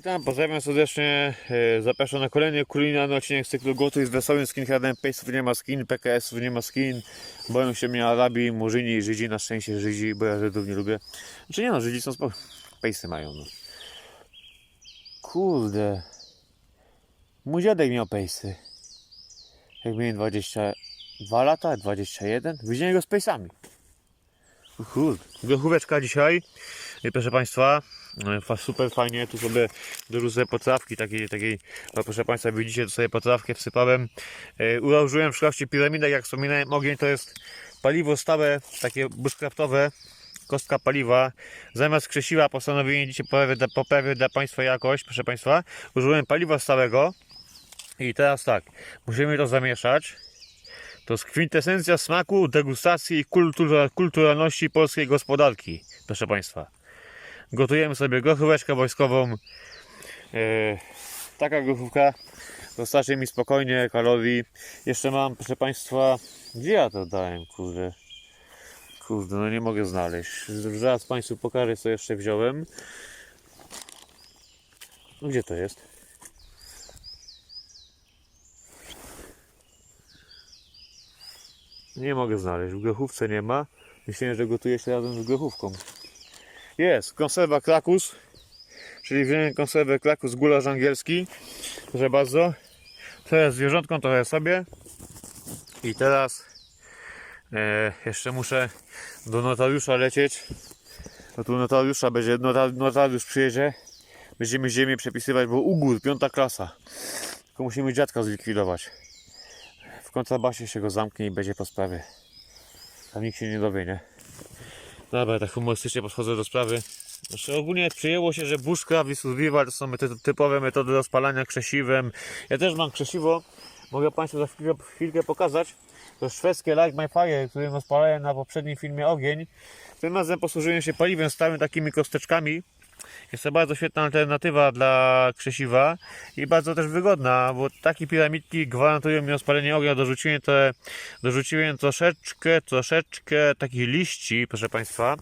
Witam, pozdrawiam serdecznie. e, Zapraszam na kolejny kulinarny odcinek z cyklu Gotuj z wesołym skinheadem. Pejsów nie ma skin, PKS-ów nie ma skin. Boją się mnie Arabii, Murzyni Żydzi. Na szczęście Żydzi, bo ja Żydów nie lubię. Znaczy nie no, Żydzi są spoko. Pejsy mają no. Kurde. Mój dziadek miał pejsy. Jak miałem 22 lata, 21. Widziałem go z pejsami. Kurde. Grochóweczka dzisiaj. I proszę Państwa, e, super fajnie, tu sobie dorzucę potrawki takiej, takiej, proszę Państwa widzicie, tu sobie potrawkę wsypałem. E, Ułożyłem w kształcie piramidek, jak wspominałem, ogień to jest paliwo stałe, takie bushcraftowe, kostka paliwa. Zamiast krzesiwa postanowiłem dzisiaj poprawić, poprawić dla Państwa jakość, proszę Państwa. Użyłem paliwa stałego i teraz tak, musimy to zamieszać. To jest kwintesencja smaku, degustacji i kultura, kulturalności polskiej gospodarki, proszę Państwa. Gotujemy sobie grochóweczkę wojskową. E, taka grochówka dostarczy mi spokojnie kalorii. Jeszcze mam, proszę Państwa, gdzie ja to dałem, kurde? Kurde, no nie mogę znaleźć. Zaraz Państwu pokażę, co jeszcze wziąłem. Gdzie to jest? Nie mogę znaleźć. W grochówce nie ma. Myślałem, że gotuje się razem z grochówką. Jest, konserwa krakus, czyli wziąłem konserwę krakus gulasz angielski, proszę bardzo. Teraz zwierzątką trochę sobie. I teraz e, jeszcze muszę do notariusza lecieć. No tu notariusza będzie, notar, notariusz przyjedzie. Będziemy ziemię przepisywać, bo ugór, piąta klasa. Tylko musimy dziadka zlikwidować. W kontrabasie się go zamknie i będzie po sprawie. Tam nikt się nie dowie, nie? Dobra, tak humorystycznie podchodzę do sprawy. Znaczy ogólnie przyjęło się, że bushcraft i survival to są mety- typowe metody rozpalania krzesiwem. Ja też mam krzesiwo. Mogę Państwu za chwilkę, chwilkę pokazać. To szwedzkie Light My Fire, którym rozpalałem na poprzednim filmie ogień. Tym razem posłużyłem się paliwem stałym, takimi kosteczkami. Jest to bardzo świetna alternatywa dla krzesiwa i bardzo też wygodna, bo takie piramidki gwarantują mi rozpalenie ognia. Dorzuciłem, te, dorzuciłem troszeczkę, troszeczkę takich liści, proszę Państwa,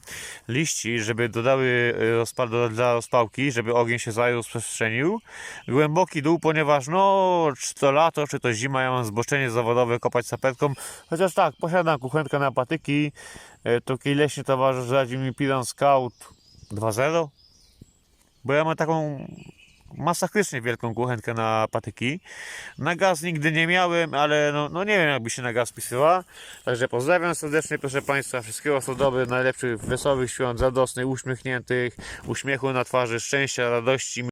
liści, żeby dodały y, rozpal, dla rozpałki, żeby ogień się zajął, rozprzestrzenił. Głęboki dół, ponieważ no, czy to lato, czy to zima, ja mam zboczenie zawodowe kopać saperką. Chociaż tak, posiadam kuchenkę na patyki. Y, To leśny towarzysz radził mi Piran Scout 2.0 bo ja mam taką masakrycznie wielką kuchenkę na patyki. Na gaz nigdy nie miałem, ale no, no nie wiem jakby się na gaz pisała. Także pozdrawiam serdecznie proszę Państwa, wszystkiego co dobre, najlepszych wesołych świąt, radosnych, uśmiechniętych, uśmiechu na twarzy, szczęścia, radości.